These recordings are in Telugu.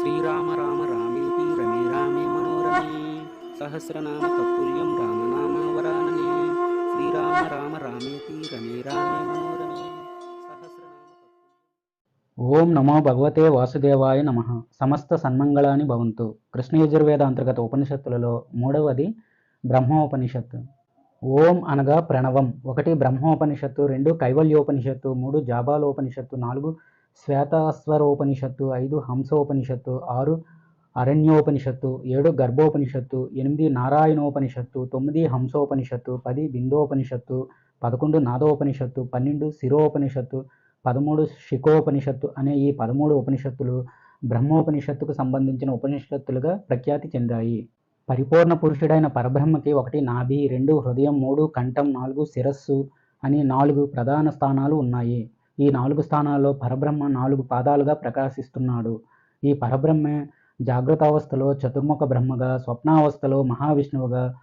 శ్రీరామ రామ రామేతి రమే రామే మనోరమే సహస్రనామ తత్తుల్యం రామనామ వరాననే శ్రీరామ రామ రామేతి రమే రామే మనోరమే ఓం నమో భగవతే వాసుదేవాయ నమ సమస్త సన్మంగళాని భవంతు। కృష్ణయజుర్వేద అంతర్గత ఉపనిషత్తులలో మూడవది బ్రహ్మోపనిషత్తు. ఓం అనగా ప్రణవం. ఒకటి బ్రహ్మోపనిషత్తు రెండు కైవల్యోపనిషత్తు మూడు జాబాలోపనిషత్తు నాలుగు శ్వేతాస్వరోపనిషత్తు ఐదు హంసోపనిషత్తు ఆరు అరణ్యోపనిషత్తు ఏడు గర్భోపనిషత్తు ఎనిమిది నారాయణోపనిషత్తు తొమ్మిది హంసోపనిషత్తు పది బిందోపనిషత్తు పదకొండు నాదోపనిషత్తు పన్నెండు శిరోపనిషత్తు పదమూడు శిఖోపనిషత్తు అనే ఈ పదమూడు ఉపనిషత్తులు బ్రహ్మోపనిషత్తుకు సంబంధించిన ఉపనిషత్తులుగా ప్రఖ్యాతి చెందాయి. పరిపూర్ణ పురుషుడైన పరబ్రహ్మకి ఒకటి నాభి రెండు హృదయం మూడు కంఠం నాలుగు శిరస్సు అని నాలుగు ప్రధాన స్థానాలు ఉన్నాయి. ఈ నాలుగు స్థానాల్లో పరబ్రహ్మ నాలుగు పాదాలుగా ప్రకాశిస్తున్నాడు. ఈ పరబ్రహ్మే జాగ్రత్తావస్థలో చతుర్ముఖ బ్రహ్మగా స్వప్నావస్థలో మహావిష్ణువుగా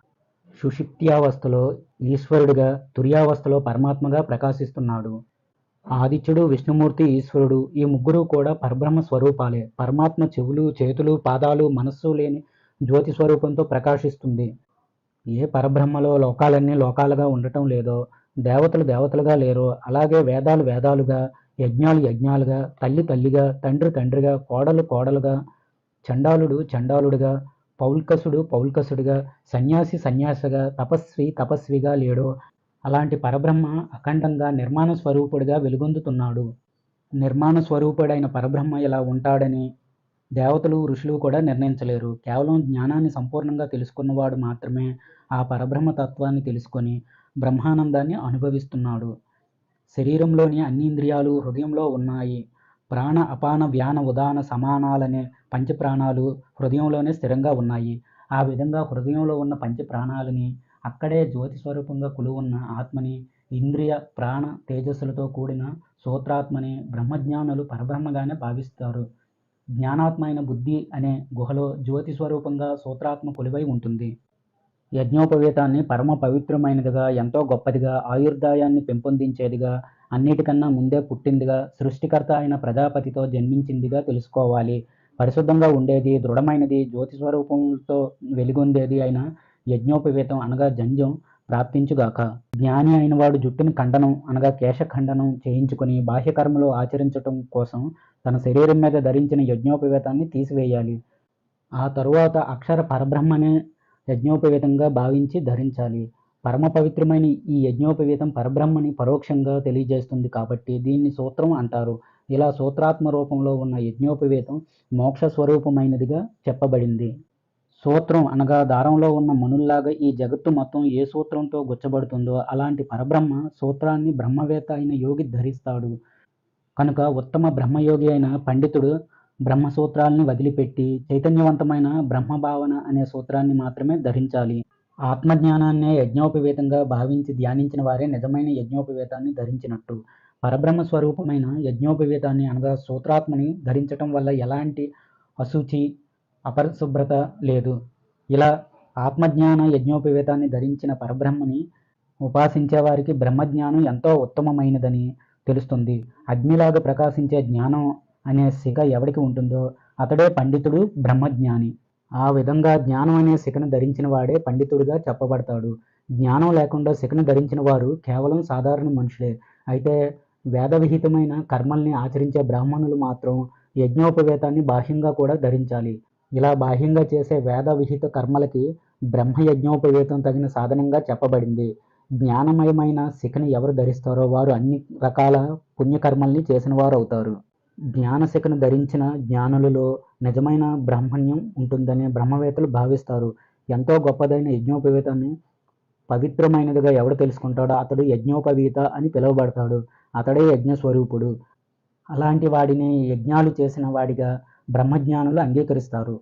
సుషిప్త్యావస్థలో ఈశ్వరుడిగా తుర్యావస్థలో పరమాత్మగా ప్రకాశిస్తున్నాడు. ఆదిత్యుడు విష్ణుమూర్తి ఈశ్వరుడు ఈ ముగ్గురు కూడా పరబ్రహ్మ స్వరూపాలే. పరమాత్మ చెవులు చేతులు పాదాలు మనస్సు లేని జ్యోతి స్వరూపంతో ప్రకాశిస్తుంది. ఏ పరబ్రహ్మలో లోకాలన్నీ లోకాలుగా ఉండటం లేదో దేవతలు దేవతలుగా లేరో. అలాగే వేదాలు వేదాలుగా యజ్ఞాలు యజ్ఞాలుగా తల్లి తల్లిగా తండ్రి తండ్రిగా కోడలు కోడలుగా చండాలుడు చండాలుడుగా పౌల్కసుడు పౌల్కసుడిగా సన్యాసి సన్యాసిగా తపస్వి తపస్విగా లేడో. అలాంటి పరబ్రహ్మ అఖండంగా నిర్మాణ స్వరూపుడిగా వెలుగొందుతున్నాడు. నిర్మాణ స్వరూపుడైన పరబ్రహ్మ ఇలా ఉంటాడని దేవతలు ఋషులు కూడా నిర్ణయించలేరు. కేవలం జ్ఞానాన్ని సంపూర్ణంగా తెలుసుకున్నవాడు మాత్రమే ఆ పరబ్రహ్మ తత్వాన్ని తెలుసుకొని బ్రహ్మానందాన్ని అనుభవిస్తున్నాడు. శరీరంలోని అన్ని ఇంద్రియాలు హృదయంలో ఉన్నాయి. ప్రాణ అపాన వ్యాన ఉదాన సమానాలనే పంచప్రాణాలు హృదయంలోనే స్థిరంగా ఉన్నాయి. ఆ విధంగా హృదయంలో ఉన్న పంచప్రాణాలని అక్కడే జ్యోతి స్వరూపంగా కొలువున్న ఆత్మని ఇంద్రియ ప్రాణ తేజస్సులతో కూడిన సూత్రాత్మని బ్రహ్మజ్ఞానులు పరబ్రహ్మగానే భావిస్తారు. జ్ఞానాత్మైన బుద్ధి అనే గుహలో జ్యోతి స్వరూపంగా సూత్రాత్మ కొలువై ఉంటుంది. యజ్ఞోపవేతాన్ని పరమ పవిత్రమైనదిగా ఎంతో గొప్పదిగా ఆయుర్దాయాన్ని పెంపొందించేదిగా అన్నిటికన్నా ముందే పుట్టిందిగా సృష్టికర్త అయిన ప్రజాపతితో జన్మించిందిగా తెలుసుకోవాలి. పరిశుద్ధంగా ఉండేది దృఢమైనది జ్యోతి స్వరూపంతో వెలుగొందేది అయిన యజ్ఞోపవేతం అనగా జంజం ప్రాప్తించుగాక. జ్ఞాని అయిన వాడు జుట్టుని ఖండనం అనగా కేశఖండనం చేయించుకొని బాహ్యకర్మలు ఆచరించటం కోసం తన శరీరం మీద ధరించిన యజ్ఞోపవేతాన్ని తీసివేయాలి. ఆ తరువాత అక్షర పరబ్రహ్మనే యజ్ఞోపవీతంగా భావించి ధరించాలి. పరమ పవిత్రమైన ఈ యజ్ఞోపవీతం పరబ్రహ్మని పరోక్షంగా తెలియజేస్తుంది కాబట్టి దీన్ని సూత్రం అంటారు. ఇలా సూత్రాత్మ రూపంలో ఉన్న యజ్ఞోపవేతం మోక్ష స్వరూపమైనదిగా చెప్పబడింది. సూత్రం అనగా దారంలో ఉన్న మనుల్లాగా ఈ జగత్తు మొత్తం ఏ సూత్రంతో గుచ్చబడుతుందో అలాంటి పరబ్రహ్మ సూత్రాన్ని బ్రహ్మవేత్త అయిన యోగి ధరిస్తాడు. కనుక ఉత్తమ బ్రహ్మయోగి అయిన పండితుడు బ్రహ్మ సూత్రాల్ని వదిలిపెట్టి చైతన్యవంతమైన బ్రహ్మభావన అనే సూత్రాన్ని మాత్రమే ధరించాలి. ఆత్మజ్ఞానాన్నే యజ్ఞోపవేతంగా భావించి ధ్యానించిన వారే నిజమైన యజ్ఞోపవేతాన్ని ధరించినట్టు. పరబ్రహ్మ స్వరూపమైన యజ్ఞోపవేతాన్ని అనగా సూత్రాత్మని ధరించటం వల్ల ఎలాంటి అశుచి అపరిశుభ్రత లేదు. ఇలా ఆత్మజ్ఞాన యజ్ఞోపవేతాన్ని ధరించిన పరబ్రహ్మని ఉపాసించే వారికి బ్రహ్మజ్ఞానం ఎంతో ఉత్తమమైనదని తెలుస్తుంది. అగ్నిలాగా ప్రకాశించే జ్ఞానం అనే శిఖ ఎవడికి ఉంటుందో అతడే పండితుడు బ్రహ్మజ్ఞాని. ఆ విధంగా జ్ఞానం అనే శిఖను ధరించిన వాడే పండితుడిగా చెప్పబడతాడు. జ్ఞానం లేకుండా శిఖను ధరించిన వారు కేవలం సాధారణ మనుషులే. అయితే వేదవిహితమైన కర్మల్ని ఆచరించే బ్రాహ్మణులు మాత్రం యజ్ఞోపవేతాన్ని బాహ్యంగా కూడా ధరించాలి. ఇలా బాహ్యంగా చేసే వేద విహిత కర్మలకి బ్రహ్మ యజ్ఞోపవేతం తగిన సాధనంగా చెప్పబడింది. జ్ఞానమయమైన శిఖని ఎవరు ధరిస్తారో వారు అన్ని రకాల పుణ్యకర్మల్ని చేసిన వారు అవుతారు జ్ఞానశిఖను ధరించిన జ్ఞానులలో నిజమైన బ్రాహ్మణ్యం ఉంటుందని బ్రహ్మవేత్తలు భావిస్తారు. ఎంతో గొప్పదైన యజ్ఞోపవేతాన్ని పవిత్రమైనదిగా ఎవడు తెలుసుకుంటాడో అతడు యజ్ఞోపవీత అని పిలువబడతాడు. అతడే యజ్ఞ స్వరూపుడు అలాంటి వాడిని యజ్ఞాలు చేసిన వాడిగా బ్రహ్మజ్ఞానులు అంగీకరిస్తారు.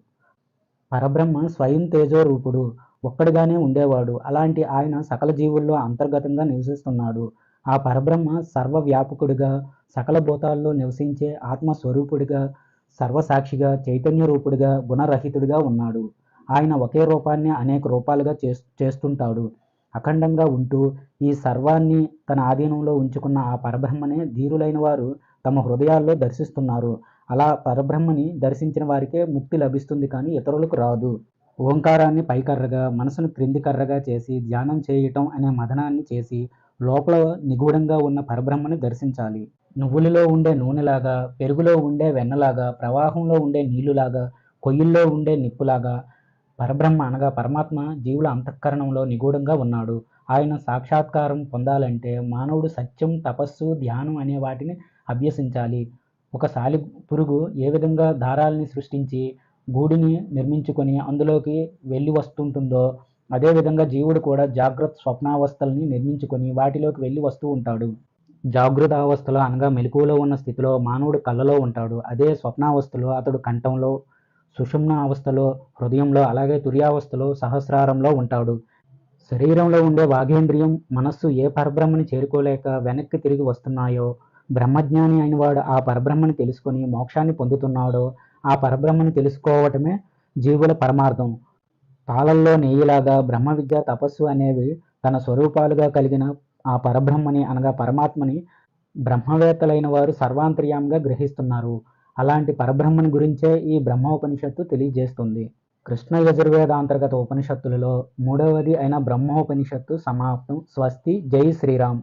పరబ్రహ్మ స్వయం తేజో రూపుడు ఒక్కడిగానే ఉండేవాడు. అలాంటి ఆయన సకల జీవుల్లో అంతర్గతంగా నివసిస్తున్నాడు. ఆ పరబ్రహ్మ సర్వవ్యాపకుడిగా సకల భూతాల్లో నివసించే ఆత్మస్వరూపుడిగా సర్వసాక్షిగా చైతన్య రూపుడిగా గుణరహితుడిగా ఉన్నాడు. ఆయన ఒకే రూపాన్ని అనేక రూపాలుగా చేస్ చేస్తుంటాడు. అఖండంగా ఉంటూ ఈ సర్వాన్ని తన ఆధీనంలో ఉంచుకున్న ఆ పరబ్రహ్మనే ధీరులైన వారు తమ హృదయాల్లో దర్శిస్తున్నారు. అలా పరబ్రహ్మని దర్శించిన వారికే ముక్తి లభిస్తుంది కానీ ఇతరులకు రాదు. ఓంకారాన్ని పైకర్రగా మనసును క్రింది కర్రగా చేసి ధ్యానం చేయటం అనే మదనాన్ని చేసి లోపల నిగూఢంగా ఉన్న పరబ్రహ్మని దర్శించాలి. నువ్వులలో ఉండే నూనెలాగా పెరుగులో ఉండే వెన్నలాగా ప్రవాహంలో ఉండే నీళ్ళులాగా కొయ్యిల్లో ఉండే నిప్పులాగా పరబ్రహ్మ అనగా పరమాత్మ జీవుల అంతఃకరణంలో నిగూఢంగా ఉన్నాడు. ఆయన సాక్షాత్కారం పొందాలంటే మానవుడు సత్యం తపస్సు ధ్యానం అనే వాటిని అభ్యసించాలి. ఒక సాలి పురుగు ఏ విధంగా దారాలని సృష్టించి గూడుని నిర్మించుకొని అందులోకి వెళ్ళి వస్తుంటుందో అదేవిధంగా జీవుడు కూడా జాగ్రత్త స్వప్నావస్థల్ని నిర్మించుకొని వాటిలోకి వెళ్ళి వస్తూ ఉంటాడు. జాగృత అవస్థలో అనగా మెలకువలో ఉన్న స్థితిలో మానవుడు కళ్ళలో ఉంటాడు. అదే స్వప్నావస్థలో అతడు కంఠంలో సుషుమ్న అవస్థలో హృదయంలో అలాగే తుర్యావస్థలో సహస్రారంలో ఉంటాడు. శరీరంలో ఉండే వాగేంద్రియం మనస్సు ఏ పరబ్రహ్మని చేరుకోలేక వెనక్కి తిరిగి వస్తున్నాయో బ్రహ్మజ్ఞాని అయినవాడు ఆ పరబ్రహ్మని తెలుసుకొని మోక్షాన్ని పొందుతున్నాడో ఆ పరబ్రహ్మని తెలుసుకోవటమే జీవుల పరమార్థం. తాళల్లో నెయ్యిలాగా బ్రహ్మ విద్య తపస్సు అనేవి తన స్వరూపాలుగా కలిగిన ఆ పరబ్రహ్మని అనగా పరమాత్మని బ్రహ్మవేత్తలైన వారు సర్వాంతర్యంగా గ్రహిస్తున్నారు. అలాంటి పరబ్రహ్మని గురించే ఈ బ్రహ్మోపనిషత్తు తెలియజేస్తుంది. కృష్ణ యజుర్వేద అంతర్గత ఉపనిషత్తులలో మూడవది అయిన బ్రహ్మోపనిషత్తు సమాప్తం. స్వస్తి. జై శ్రీరామ్.